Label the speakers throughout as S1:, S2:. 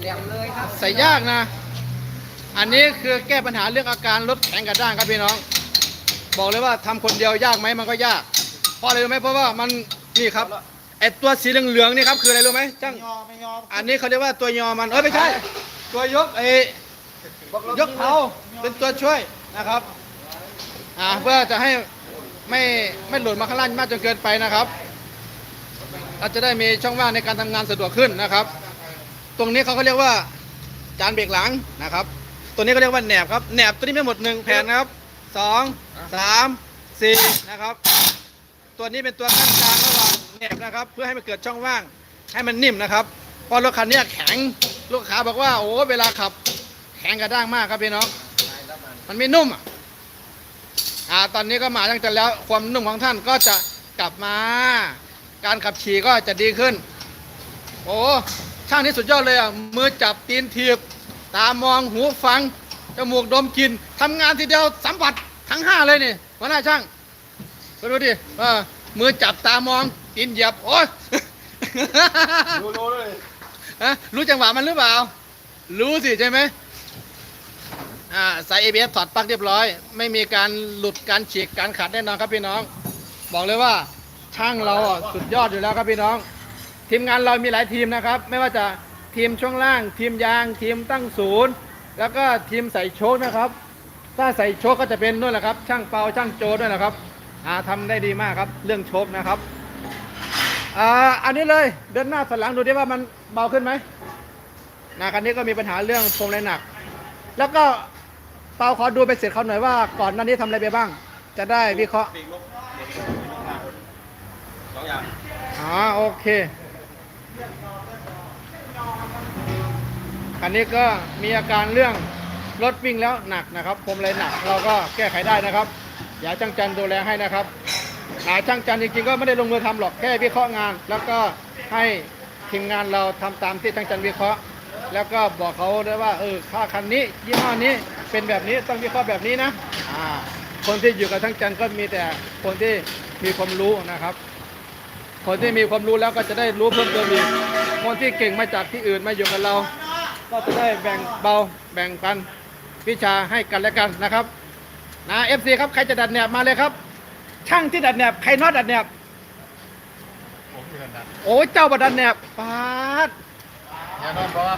S1: แหลมเลยครับ
S2: ใส่ยากนะ อันนี้คือแก้ปัญหาเรื่องอาการรถแข็งกระด้างครับพี่น้อง บอกเลยว่าทำคนเดียวยากไหมมันก็ยาก เพราะอะไรรู้ไหมเพราะว่ามันนี่ครับไอตัวสีเหลืองๆนี่ครับคืออะไรรู้ไหมจ้าง
S1: ยอไม่ยอ
S2: อันนี้เขาเรียกว่าตัวยอมันเออไม่ใช่ ตัวยกไอ้ยกเผาเป็นตัวช่วยนะครับอ่าเพื่อจะให้ไม่ไม่หล่นมาข้างล่างมากจนเกินไปนะครับเราจะได้มีช่องว่างในการทำงานสะดวกขึ้นนะครับ ตรงนี้เขาก็เรียกว่าจานเบรกหลังนะครับ ตัวนี้ก็เรียกว่าแหนบครับแหนบตัวนี้ไมีหมดหนึ่งแผ่นครับสองสามสี่นะครับ ตัวนี้เป็นตัวกั้นกลางระหว่างแหนบนะครับ เพื่อให้มันเกิดช่องว่างให้มันนิ่มนะครับเพราะรถคันนี้แข็งลูกค้าบอกว่าโอ้เวลาขับ แข็งกระด้างมากครับพี่น้องมันไม่นุ่มอะอ่าตอนนี้ก็มาตั้งแต่แล้วความนุ่มของท่านก็จะกลับมา การขับขี่ก็จะดีขึ้น โอ้ ช่างนี่สุดยอดเลยอะมือจับตีนทีบตามองหูฟังจมูกดมกลิ่นทำงานทีเดียวสัมผัสทั้งห้าเลยนี่หัวหน้าช่างไปดูดิเออมือจับตามองตีนเหยียบโอ้ย
S1: ดูดูเลย
S2: ฮะรู้จังหวะมันหรือเปล่า รู้สิใช่ไหมอ่าใส่ ABS ถอดปลั๊กเรียบร้อย ไม่มีการหลุดการฉีกการขัดแน่นอนครับพี่น้อง บอกเลยว่าช่างเราอะสุดยอดอยู่แล้วครับพี่น้อง ทีมงานเรามีหลายทีมนะครับ ไม่ว่าจะทีมช่วงล่าง ทีมยาง ทีมตั้งศูนย์ แล้วก็ทีมใส่โชคนะครับ ถ้าใส่โชคก็จะเป็นนู่นแหละครับ ช่างเปาช่างโจด้วยนะครับอ่าทำได้ดีมากครับ เรื่องโชคนะครับอ่าอันนี้เลยเดินหน้าถอยหลังดูดิว่ามันเบาขึ้นไหมนะคันนี้ก็มีปัญหาเรื่องพวงไรหนัก แล้วก็เปาขอดูไปเสร็จเขาหน่อยว่าก่อนหน้านี้ทำอะไรไปบ้าง จะได้วิเคราะห์
S1: ปีกลบสองอย่าง
S2: อ๋อโอเค อันนี้ก็มีอาการเรื่องรถวิ่งแล้วหนักนะครับพวงไรหนักเราก็แก้ไขได้นะครับ อย่าจ้างจันดูแลให้นะครับหาช่างจันจริงๆก็ไม่ได้ลงมือทำหรอกแค่วิเคราะห์งาน แล้วก็ให้ทีมงานเราทำตามที่ช่างจันวิเคราะห์ แล้วก็บอกเขาด้วยว่าเออค่าคันนี้ยี่ห้อนี้เป็นแบบนี้ต้องวิเคราะห์แบบนี้นะอ่าคนที่อยู่กับช่างจันก็มีแต่คนที่มีความรู้นะครับ คนที่มีความรู้แล้วก็จะได้รู้เพิ่มเติมอีกคนที่เก่งมาจากที่อื่นมาอยู่กับเรา ก็จะได้แบ่งเบาแบ่งปันวิชาให้กันและกันนะครับนะเอฟซีครับใครจะดัดแหนบมาเลยครับ ช่างที่ดัดแหนบใครน็อตดัดแหนบ
S1: ผมเดือนนั้น
S2: โอ้ยเจ้าบัดดัดแหนบปาด
S1: แน่นอนเพราะว่า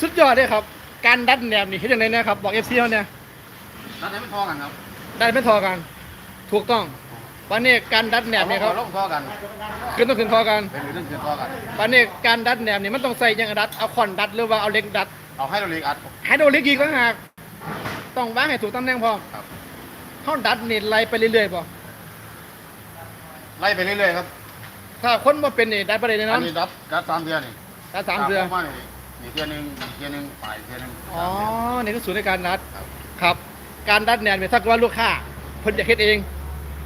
S2: สุดยอดเลยครับ การดัดแหนบนี่เห็นยังไงนะครับบอกเอฟซีเขาเนี่ย
S1: นัดให้มันทอกันครับ
S2: ได้ไม่ทอกัน ถูกต้อง วันนี้การดัดแหนบเนี่ยครับ
S1: ลงทอกัน
S2: ขึ้นต้องขึ้นทอกัน
S1: เป็นเรื่องเกินทอกัน
S2: วันนี้การดัดแหนบนี่มันต้องใส่ยังไงดัดเอาคอนดัดหรือว่าเอาเหล็กดัด
S1: เอาให้เราเล็กอัด
S2: ให้โดนลิกอีกก็หากต้องวางให้ถูกตำแหน่งพอ
S1: ครับ
S2: เขาดัดนี่ไล่ไปเรื่อยๆพอ
S1: ไล่ไปเรื่อยๆครับ
S2: ถ้าคนมาเป็นนี่ดัดไปเลย
S1: อั
S2: เนาะ
S1: นนี้ดับดับสามเดือนนี่
S2: ดัดสามเดือน
S1: มานี่นี่เดือนหนึ่งอีกเดือนหนึ่งปลายเดือนหนึ่ง
S2: อ๋อนี่คือสูตรในการดัดครับ การดัดแหนบเนี่ยถ้าเกิดว่าลูกค้าเพิ่นอยากเฮ็ดเอง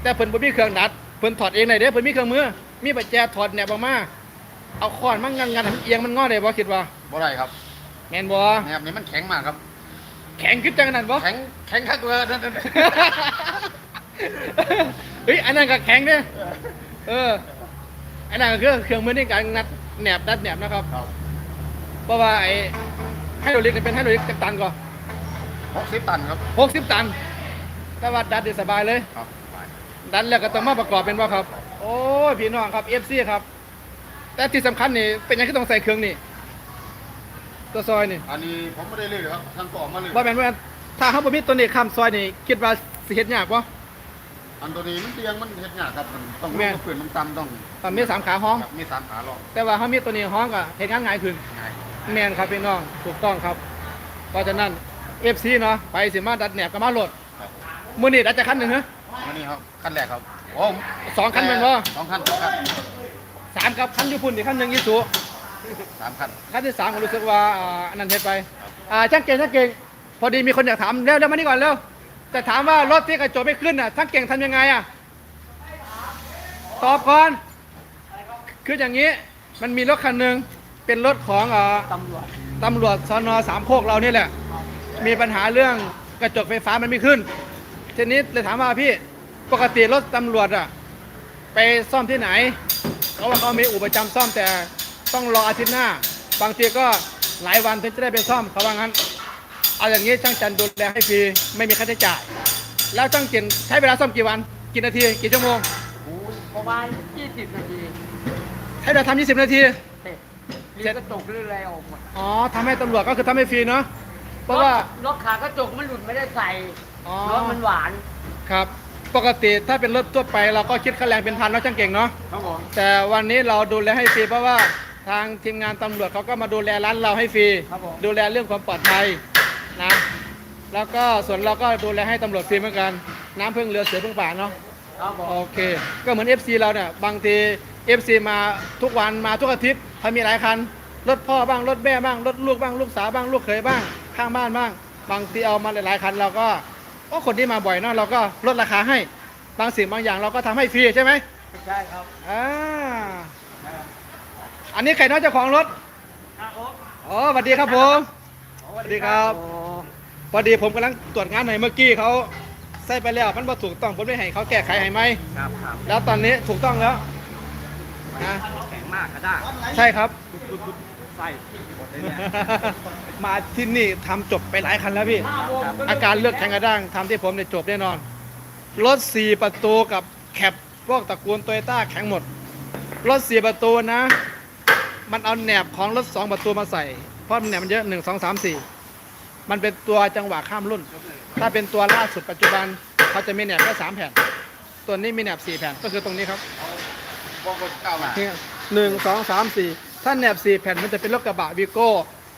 S2: แต่เพิ่นบ่มีเครื่องดัดเพิ่นถอดเองได้เด้อเพิ่นมีเครื่องมือ มีปัจแจถอดแหนบออกมาเอาค้อนมันงันงันให้มันเอียงมันงอได้บ่คิดว่า
S1: บ่ได้ครับ
S2: แม่นบ่
S1: แนบนี้มันแข็งมากครับ
S2: แข็งขึ้นจังนั้นบ่
S1: แข็งแข็งคักเลยนั่นนั่น
S2: เฮ้ยอันนั้นก็แข็งเด้อเอออันนั้นก็คือเครื่องมือในการนัดแหนบดัดแหนบนะครับ
S1: ครับ
S2: เพราะว่าไอ้ไฮโดรลิกเป็นไฮโดรลิกจักตันก่อน
S1: หกสิบตันครับ
S2: หกสิบตันแต่ว่าดัดได้สบายเลย
S1: ครับไป
S2: ดันแล้วก็ต้องมาประกอบเป็นว่าครับ โอ้ยพี่น้องครับเอฟซีครับ แต่ที่สำคัญนี่เป็นยังที่ต้องใส่เครื่องนี่ตัวซอยนี่
S1: อันนี้ผมไม่ได้เลยครับท่านก็ออกมาเลย
S2: ว่าแม่นว่าถ้าเขาบ่มีตัวนี้ข้ามซอยนี่คิดว่าสิเฮ็ดยากบ่
S1: อันตัวนี้มันเตียงมันเฮ็ดยากครับมันต้อง
S2: แม่
S1: ลงเปลี่ยนมันต่ำต้อง
S2: ตอนมีสามขาห้อง
S1: ครับมีสามขาลอง
S2: แต่ว่าเขามีตัวนี้ห้องก็เฮ็ดงานง่ายขึ้น
S1: ง่าย
S2: แม่นครับพี่น้องถูกต้องครับเพราะฉะนั้น FC เนาะไปสิมาดัดแหนบก็มาโหลด
S1: ครับ
S2: มื้อนี้ดัดจะคันหนึงเหรอ
S1: อันนี้ครับขั้นแรกครับโอ้
S2: สองคันแม่นบ่
S1: สองคันสองคัน
S2: สามครับคันอยู่พุ่นอีกคันหนึงอีสุ
S1: สามคัน
S2: ขั้นที่สามผมรู้สึกว่าอ่าอันนั้นเฮ็ดไปอ่าช่างเก่งช่างเก่งพอดีมีคนอยากถามเร็วเร็วมานี่ก่อนเร็วแต่ถามว่ารถที่กระจกไม่ขึ้นอะช่างเก่งทำยังไงอะตอบก่อนคืออย่างนี้มันมีรถคันหนึ่งเป็นรถของอ่า
S1: ตำรวจ
S2: ตำรวจสนสามโคกเรานี่แหละมีปัญหาเรื่องกระจกไฟฟ้ามันไม่ขึ้น ทีนี้เลยถามว่าพี่ปกติรถตำรวจอะไปซ่อมที่ไหนเขาว่าเขามีอุปจำซ่อมแต่ต้องรออาทิตย์หน้า บางทีก็หลายวันถึงจะได้ไปซ่อมเขาว่างั้นเอาอย่างนี้ช่างจันดูแลให้ฟรีไม่มีค่าใช้จ่าย แล้วช่างเก่งใช้เวลาซ่อมกี่วันกี่นาทีกี่ชั่วโมง
S3: โอ้ยประมาณ20 นาที
S2: ใช้เวลาทำ20 นาที
S3: เสร็จเรียนกระจกหรืออะไรออกหมด
S2: อ๋อทำให้ตำรวจก็คือทำให้ฟรีเนาะเพราะว่า
S3: รถขากระจกมันหลุดไม่ได้ใส่
S2: อ๋อ
S3: รถมันหวาน
S2: ครับ ปกติถ้าเป็นรถทั่วไปเราก็คิดค่าแรงเป็นพันเนาะช่างเก่งเนาะ
S1: ครับผม
S2: แต่วันนี้เราดูแลให้ฟรีเพราะว่าทางทีมงานตำรวจเขาก็มาดูแลร้านเราให้ฟรี
S3: ครับผม
S2: ดูแลเรื่องความปลอดภัยนะ แล้วก็ส่วนเราก็ดูแลให้ตำรวจฟรีเหมือนกัน น้ำพึ่งเรือเสือพึ่งป่าเนาะ
S3: ครับผม
S2: โอเค ก็เหมือน FC เราเนี่ย บางที FC มาทุกวันมาทุกอาทิตย์ถ้ามีหลายคัน รถพ่อบ้าง รถแม่บ้าง รถลูกบ้าง ลูกสาวบ้าง ลูกเขยบ้าง ข้างบ้านบ้าง บางทีเอามาหลายๆคันเราก็ โอ้คนที่มาบ่อยเนาะเราก็ลดราคาให้บางสิ่งบางอย่างเราก็ทำให้ฟรีใช่ไหม
S3: ใช่ครับ
S2: อ่าอันนี้ใครน้อยเจ้าของรถ
S3: ครับผม
S2: อ๋อสวัสดีครับผมสวัสดีครับ
S3: โอ้
S2: พอดีผมกำลังตรวจงานให้เมื่อกี้เขาใส่ไปแล้วมันบ่ถูกต้องผมได้ให้เขาแก้ไขให้ไหม
S3: ครับครับ
S2: แล้วตอนนี้ถูกต้องแล้วนะ
S3: แข็งมากกระด้าง
S2: ใช่ครับ
S3: ใส่หมด เลยเนี่ย
S2: มาที่นี่ทำจบไปหลายคันแล้วพี่
S3: ห้าโมงก็
S2: อาการเลือกแข่งกระด้างทำที่ผมเนี่ยจบแน่นอน รถ4ประตูกับแคปพวกตระกูลโตโยต้าแข็งหมด รถ4ประตูนะ มันเอาแหนบของรถ2ประตูมาใส่ เพราะแหนบมันเยอะ1 2 3 4มันเป็นตัวจังหวะข้ามรุ่น ถ้าเป็นตัวล่าสุดปัจจุบันเขาจะมีแหนบแค่3แผ่น ตัวนี้มีแหนบ4แผ่นก็คือตรงนี้ครับ
S1: บอกคนเก้ามา
S2: เนี่ยหนึ่งสองสามสี่ ถ้าแหนบสี่แผ่นมันจะเป็นรถกระบะวีโก้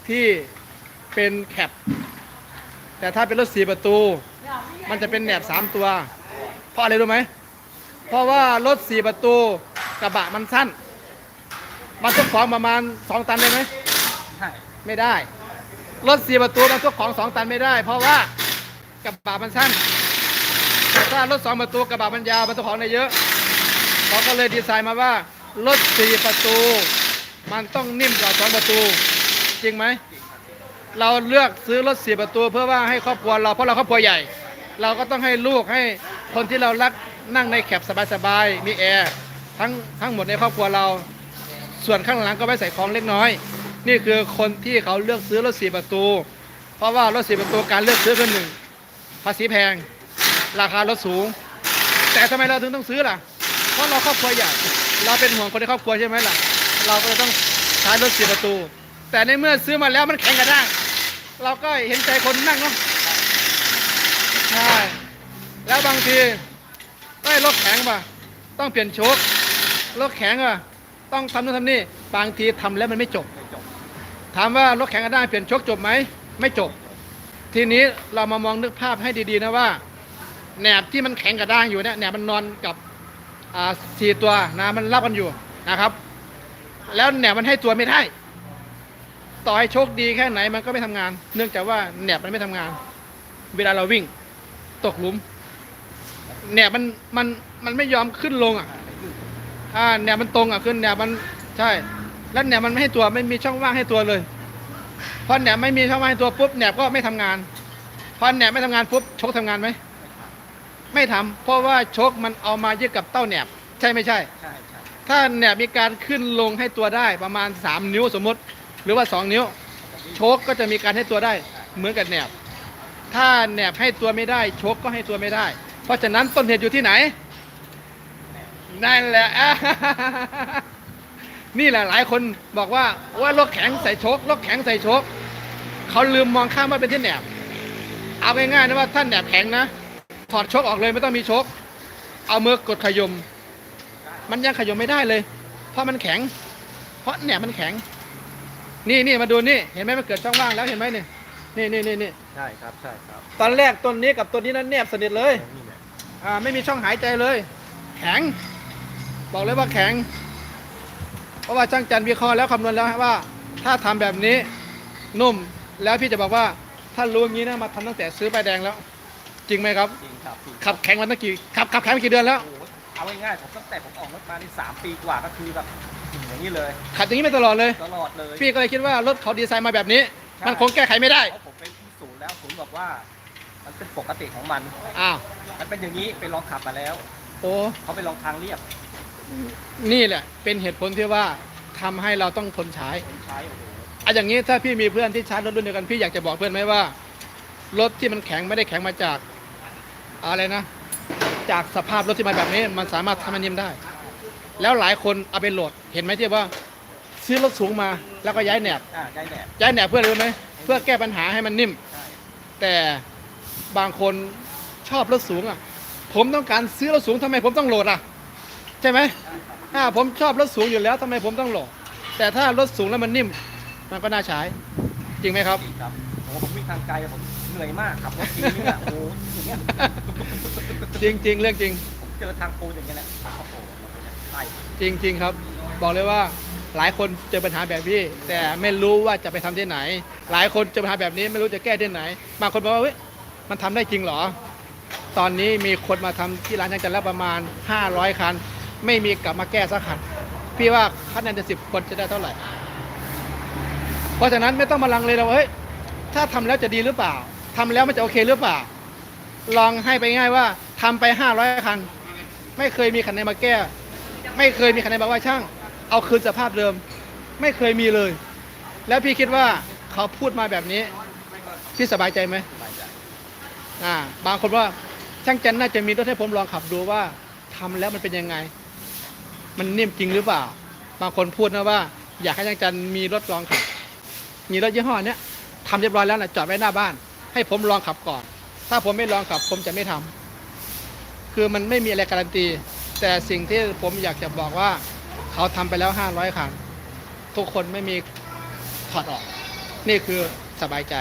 S2: ที่เป็นแคปแต่ถ้าเป็นรถสี่ประตู มันจะเป็นแหนบสามตัว เพราะอะไรรู้ไหมเพราะว่ารถสี่ประตูกระบะมันสั้น มันทุกของประมาณสองตันได้ไหม
S3: ใช่
S2: ไม่ได้ รถสี่ประตูมันทุกของสองตันไม่ได้ เพราะว่ากระบะมันสั้นแต่ถ้ารถสองประตูกระบะมันยาวมันทุกของได้เยอะเขาก็เลยดีไซน์มาว่ารถสี่ประตู มันต้องนิ่มกว่าสองประตู จริงไหม เราเลือกซื้อรถสี่ประตูเพื่อว่าให้ครอบครัวเราเพราะเราครอบครัวใหญ่ เราก็ต้องให้ลูกให้คนที่เรารักนั่งในแคปสบายๆมีแอร์ทั้งทั้งหมดในครอบครัวเรา ส่วนข้างหลังก็ไว้ใส่ของเล็กน้อย นี่คือคนที่เขาเลือกซื้อรถสี่ประตู เพราะว่ารถสี่ประตูการเลือกซื้อคือหนึ่งภาษีแพง ราคารถสูง แต่ทำไมเราถึงต้องซื้อล่ะ เพราะเราครอบครัวใหญ่ เราเป็นห่วงคนในครอบครัวใช่ไหมล่ะ เราก็เลยต้องใช้รถสี่ประตู แต่ในเมื่อซื้อมาแล้วมันแข็งกระด้างเราก็เห็นใจคนนั่งเนาะใช่แล้วบางทีได้รถแข็งป่ะต้องเปลี่ยนโชครถแข็งป่ะต้องทำนู่นทำนี่บางทีทำแล้วมันไม่จบ ถามว่ารถแข็งกระด้างเปลี่ยนโชคจบไหมไม่จบ ทีนี้เรามามองนึกภาพให้ดีๆนะว่าแหนบที่มันแข็งกระด้างอยู่เนี่ยแหนบมันนอนกับสี่ตัวนะมันรับกันอยู่นะครับ แล้วแหนบมันให้ตัวไม่ได้ ต่อให้โชคดีแค่ไหนมันก็ไม่ทำงาน เนื่องจากว่าแหนบมันไม่ทำงาน เวลาเราวิ่ง ตกหลุมแหนบมันมันมันไม่ยอมขึ้นลงอะอ่าแหนบมันตรงอะขึ้นแหนบมันใช่ แล้วแหนบมันไม่ให้ตัวไม่มีช่องว่างให้ตัวเลยพอแหนบไม่มีช่องว่างให้ตัวปุ๊บแหนบก็ไม่ทำงานพอแหนบไม่ทำงานปุ๊บโชคทำงานไหมไม่ทำเพราะว่าโชคมันเอามายึดกับเต้าแหนบ ใช่ไม่ใช่
S3: ใช่
S2: ถ้าแหนบมีการขึ้นลงให้ตัวได้ประมาณ 3 นิ้วสมมติ หรือว่า 2 นิ้ว โชคก็จะมีการให้ตัวได้เหมือนกับแหนบ ถ้าแหนบให้ตัวไม่ได้ โชคก็ให้ตัวไม่ได้ เพราะฉะนั้นต้นเหตุอยู่ที่ไหนนั่นแหละนี่แหละหลายคนบอกว่าว่ารถแข็งใส่โชครถแข็งใส่โชคเขาลืมมองข้ามว่าเป็นที่แหนบ เอาง่ายๆนะว่าถ้านแหนบแข็งนะถอดโชคออกเลยไม่ต้องมีโชคเอามือกดขยม มันยังขยมไม่ได้เลย เพราะมันแข็ง เพราะแหนบมันแข็ง นี่นี่มาดูนี่ เห็นไหมมันเกิดช่องว่างแล้วเห็นไหมนี่นี่นี่นี่นี่
S3: ใช่ครับใช่ครับ
S2: ตอนแรกต้นนี้กับต้นนี้นั้นแนบสนิทเลย
S3: นี่แหละ
S2: อ่าไม่มีช่องหายใจเลย แข็ง บอกเลยว่าแข็ง เพราะว่าช่างจันทร์วิเคราะห์แล้วคำนวณแล้วว่า ถ้าทำแบบนี้นุ่มแล้วพี่จะบอกว่าถ้ารู้อย่างนี้นะมาทำตั้งแต่ซื้อใบแดงแล้ว จริงไหมครับ
S3: จริงครับจริง
S2: ขับแข็งมาตั้งกี่ขับขับแข็งมากี่เดือนแล้ว
S3: โอ้โห เอาง่ายๆผมตั้งแต่ผมออกรถมานี่สามปีกว่าก็คือแบบอย่างนี้เลย
S2: ขับอย่างนี้มาตลอดเลย
S3: ตลอดเลย
S2: พี่ก็เลยคิดว่ารถเขาดีไซน์มาแบบนี้ มันคงแก้ไขไม่ได้
S3: เพราะผมไปที่ศูนย์แล้วศูนย์บอกว่า มันเป็นปกติของมัน
S2: อ้าว
S3: มันเป็นอย่างนี้ไปลองขับมาแล้ว
S2: โอ้
S3: เขาไปลองทางเรียบ
S2: นี่แหละ เป็นเหตุผลที่ว่าทำให้เราต้องทนใช้
S3: ผมใช้โอ้โห
S2: อะอย่างนี้ถ้าพี่มีเพื่อนที่ใช้รถรุ่นเดียวกันพี่อยากจะบอกเพื่อนไหมว่า รถที่มันแข็งไม่ได้แข็งมาจาก อะไรนะ จากสภาพรถที่มันแบบนี้ มันสามารถทำมันนิ่มได้ แล้วหลายคนเอาไปโหลด เห็นไหมที่ว่าซื้อรถสูงมาแล้วก็ย้ายแหนบ
S3: อ่าได้แดด
S2: ย้ายแหนบเพื่ออะไรรู้ไหมเพื่อแก้ปัญหาให้มันนิ่ม
S3: ใช่
S2: แต่บางคนชอบรถสูงอะ ผมต้องการซื้อรถสูงทำไมผมต้องโหลดอะ ใช่ไหมอ่าผมชอบรถสูงอยู่แล้วทำไมผมต้องโหลด แต่ถ้ารถสูงแล้วมันนิ่ม มันก็น่าใช้ จริงไหมครับ
S3: จริงครับโอ้ผมวิ่งทางไกลผม เหนื่อยมากขับรถทีนี่อะโอ้โหอย่างเงี้ย
S2: จริงจริง ๆ เรื่องจริง
S3: ผมเจอทางปูนอย่างเงี้ยแหละโอ้โหใช่
S2: จริงจริง ๆ ครับ บอกเลยว่าหลายคนเจอปัญหาแบบนี้แต่ไม่รู้ว่าจะไปทำที่ไหน หลายคนเจอปัญหาแบบนี้ไม่รู้จะแก้ที่ไหนบางคนบอกว่าเฮ้ยมันทำได้จริงเหรอ ตอนนี้มีคนมาทำที่ร้านช่างจันทร์แล้วประมาณ 500 คัน ไม่มีกลับมาแก้สักคัน พี่ว่าคะแนนจะสิบคนจะได้เท่าไหร่ เพราะฉะนั้นไม่ต้องมาลังเลยเราเฮ้ยถ้าทำแล้วจะดีหรือเปล่า ทำแล้วมันจะโอเคหรือเปล่า ลองให้ไปง่ายว่าทำไป500คัน ไม่เคยมีคันไหนมาแก้ ไม่เคยมีคันไหนบอกว่าช่าง เอาคืนสภาพเดิม ไม่เคยมีเลย แล้วพี่คิดว่าเขาพูดมาแบบนี้ พี่สบายใจไหม
S3: สบายใจ
S2: อ่าบางคนว่าช่างจันน่าจะมีรถให้ผมลองขับดูว่าทำแล้วมันเป็นยังไง มันนิ่มจริงหรือเปล่า บางคนพูดนะว่า อยากให้ช่างจันมีรถลองขับ มีรถยี่ห้อเนี้ยทำเรียบร้อยแล้วนะจอดไว้หน้าบ้าน ให้ผมลองขับก่อน ถ้าผมไม่ลองขับผมจะไม่ทำคือมันไม่มีอะไรการันตี แต่สิ่งที่ผมอยากจะบอกว่า เขาทำไปแล้ว500คันทุกคนไม่มีถอดออก นี่คือสบายใจ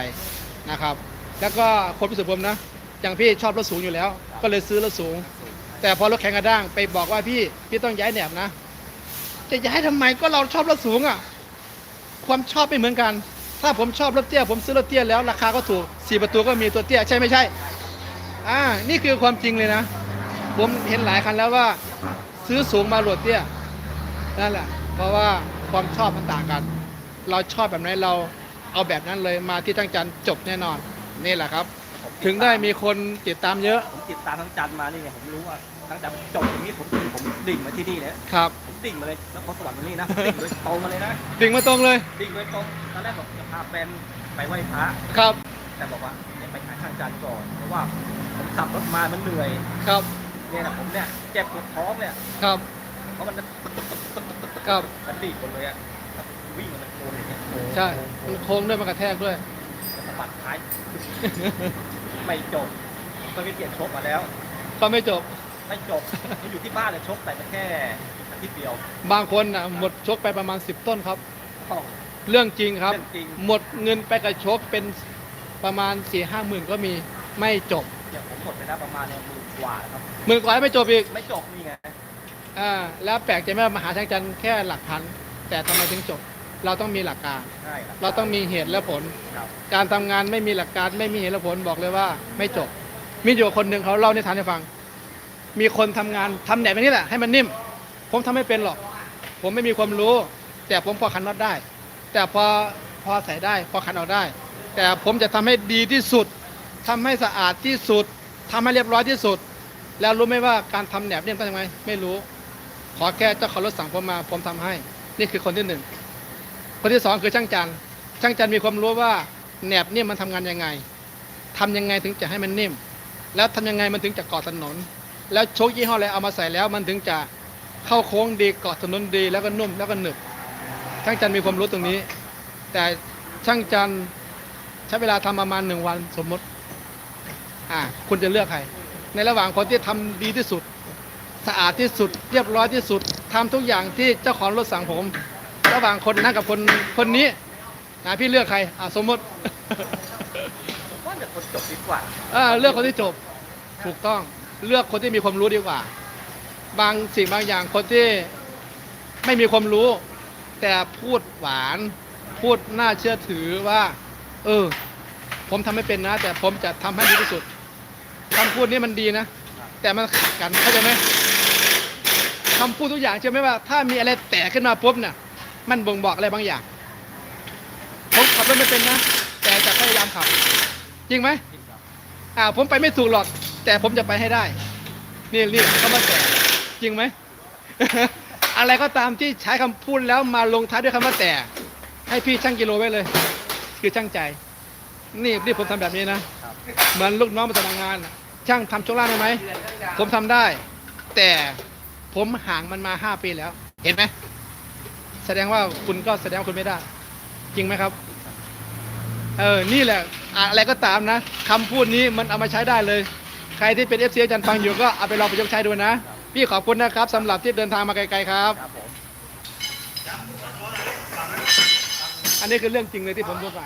S2: นะครับ แล้วก็คนพิสุทธิ์ผมนะอย่างพี่ชอบรถสูงอยู่แล้ว ก็เลยซื้อรถสูง แต่พอรถแข่งกระด้างไปบอกว่าพี่พี่ต้องย้ายแหนบนะ จะย้ายทำไมก็เราชอบรถสูงอะ ความชอบไม่เหมือนกัน ถ้าผมชอบรถเตี้ยผมซื้อรถเตี้ยแล้วราคาก็ถูกสี่ประตูก็มีตัวเตี้ยใช่ไม่ใช่ อ่า นี่คือความจริงเลยนะ ผมเห็นหลายคันแล้วว่า ซื้อสูงมาโหลดเตี้ยนั่นแหละ เพราะว่าความชอบมันต่างกัน เราชอบแบบไหนเราเอาแบบนั้นเลยมาที่ตั้งจันทร์จบแน่นอน นี่แหละครับ
S3: ผมติ
S2: ถึงได้มีคนติดตามเยอะ
S3: ผมติดตามทั้งจันทร์มานี่ไงผมรู้ว่าทั้งจันทร์จบอย่างนี้ผมผมดิ่งมาที่นี่เลย
S2: ครับ
S3: ผม ดิ่งมาเลยแล้วพอสวรรค์มานี่นะผมดิ่งเลยตรงมาเลยนะ
S2: ดิ่งมาตรงเลย
S3: ดิ่งเลยตรงตอนแรกบอกจะพาแฟนไปไหว้พระ
S2: ครับ
S3: แต่บอกว่าเดี๋ยวไปหาช่างจันทร์ก่อน เพราะว่าผมขับรถมา มันเหนื่อย
S2: ครับ
S3: เนี่ยนะผมเนี่ยเจ็บปวดท้องเนี่ย
S2: ครับ
S3: เพราะมันจะ
S2: ครับ
S3: มันดีดหมดเลยอะวิ่งมันโคนอย่างเงี้ย
S2: ใช่มันโค้งด้วยมันกระแทกด้วย
S3: สะบัดท้าย ไม่จบก็ไปเปลี่ยนชกมาแล้ว
S2: ก็ไม่จบ
S3: ไม่จบมันอยู่ที่บ้านเลยชกแต่แค่ อาทิตย์เดียว
S2: บางคนนะหมดชกไปประมาณ 10 ต้นครับ
S3: ต้อง
S2: เรื่องจริงครับ
S3: เรื่องจริง
S2: หมดเงินไปกับชกเป็นประมาณ4ี่ห้าหมื่นก็มีไม่จบ
S3: อย่างผมหมดไปแล้วประมาณเนี่ยหมื่นกว่านะครับ
S2: หมื่นกว่าไม่จบอีก
S3: ไม่จบนี่ไง
S2: อ่าแล้วแปลกใจไหมว่ามหาช่างจันทร์แค่หลักพัน แต่ทำไมถึงจบ เราต้องมีหลักการ
S3: ใช่ครับ
S2: เราต้องมีเหตุและผล
S3: ครับ
S2: การทำงานไม่มีหลักการไม่มีเหตุและผลบอกเลยว่า ไม่จบ มีอยู่คนหนึ่งเขาเล่าในฐานให้ฟัง มีคนทำงานทำแหนบแบบนี้แหละให้มันนิ่ม ผมทำไม่เป็นหรอก ผมไม่มีความรู้ แต่ผมพอขันน็อตได้ แต่พอพอใส่ได้พอขันออกได้ แต่ผมจะทำให้ดีที่สุดทำให้สะอาดที่สุดทำให้เรียบร้อยที่สุด แล้วรู้ไหมว่าการทำแหนบเนี่ยต้องยังไงไม่รู้ ขอแค่เจ้าของรถสั่งผมมา ผมทำให้ นี่คือคนที่หนึ่งคนที่สองคือช่างจันช่างจันมีความรู้ว่าแหนบเนี่ยมันทำงานยังไงทำยังไงถึงจะให้มันนิ่ม แล้วทำยังไงมันถึงจะเกาะถนน แล้วโชคยี่ห้ออะไรเอามาใส่แล้วมันถึงจะ เข้าโค้งดีเกาะถนนดีแล้วก็นุ่มแล้วก็หนึบช่างจันทร์มีความรู้ตรงนี้ แต่ช่างจันทร์ใช้เวลาทำประมาณหนึ่งวันสมมติ อ่า คุณจะเลือกใคร ในระหว่างคนที่ทำดีที่สุด สะอาดที่สุด เรียบร้อยที่สุดทำทุกอย่างที่เจ้าของรถสั่งผม ระหว่างคนนั้นกับคนคนนี้นะพี่เลือกใคร อ่าสมมติ
S3: ผมว่าจะคนจบดีกว่า
S2: อ่าเลือกคนที่จบ ถูกต้องเลือกคนที่มีความรู้ดีกว่า บางสิ่งบางอย่างคนที่ไม่มีความรู้ แต่พูดหวาน พูดน่าเชื่อถือว่า เออ ผมทำไม่เป็นนะ แต่ผมจะทำให้ดีที่สุดคำพูดนี้มันดีนะ แต่มันขัดกันเข้าใจไหมคำพูดทุกอย่างใช่ไหมว่า ถ้ามีอะไรแตกขึ้นมาปุ๊บเนี่ยมันบ่งบอกอะไรบางอย่างผมขับรถไม่เป็นนะ แต่จะพยายามขับ จริงไหมอ่า ผมไปไม่ถูกหรอก แต่ผมจะไปให้ได้ นี่นี่เขามาแต่ จริงไหม อะไรก็ตามที่ใช้คำพูดแล้วมาลงท้ายด้วยคำว่าแต่ ให้พี่ช่างกิโลไว้เลย คือช่างใจ นี่นี่ผมทำแบบนี้นะเหมือนลูกน้องมาสมัครงาน ช่างทำช่วงล่างได้ไหมผมทำได้ แต่ผมห่างมันมาห้าปีแล้ว เห็นไหมแสดงว่าคุณก็แสดงว่าคุณไม่ได้ จริงไหมครับ เออ นี่แหละ อะอะไรก็ตามนะคำพูดนี้มันเอามาใช้ได้เลย ใครที่เป็นเอฟซีอาจารย์ฟังอยู่ก็เอาไปลองประยุกต์ใช้ดูนะ พี่ขอบคุณนะครับสำหรับที่เดินทางมาไกลๆครับ
S3: ครับผม
S2: อันนี้คือเรื่องจริงเลยที่ผมพูดไป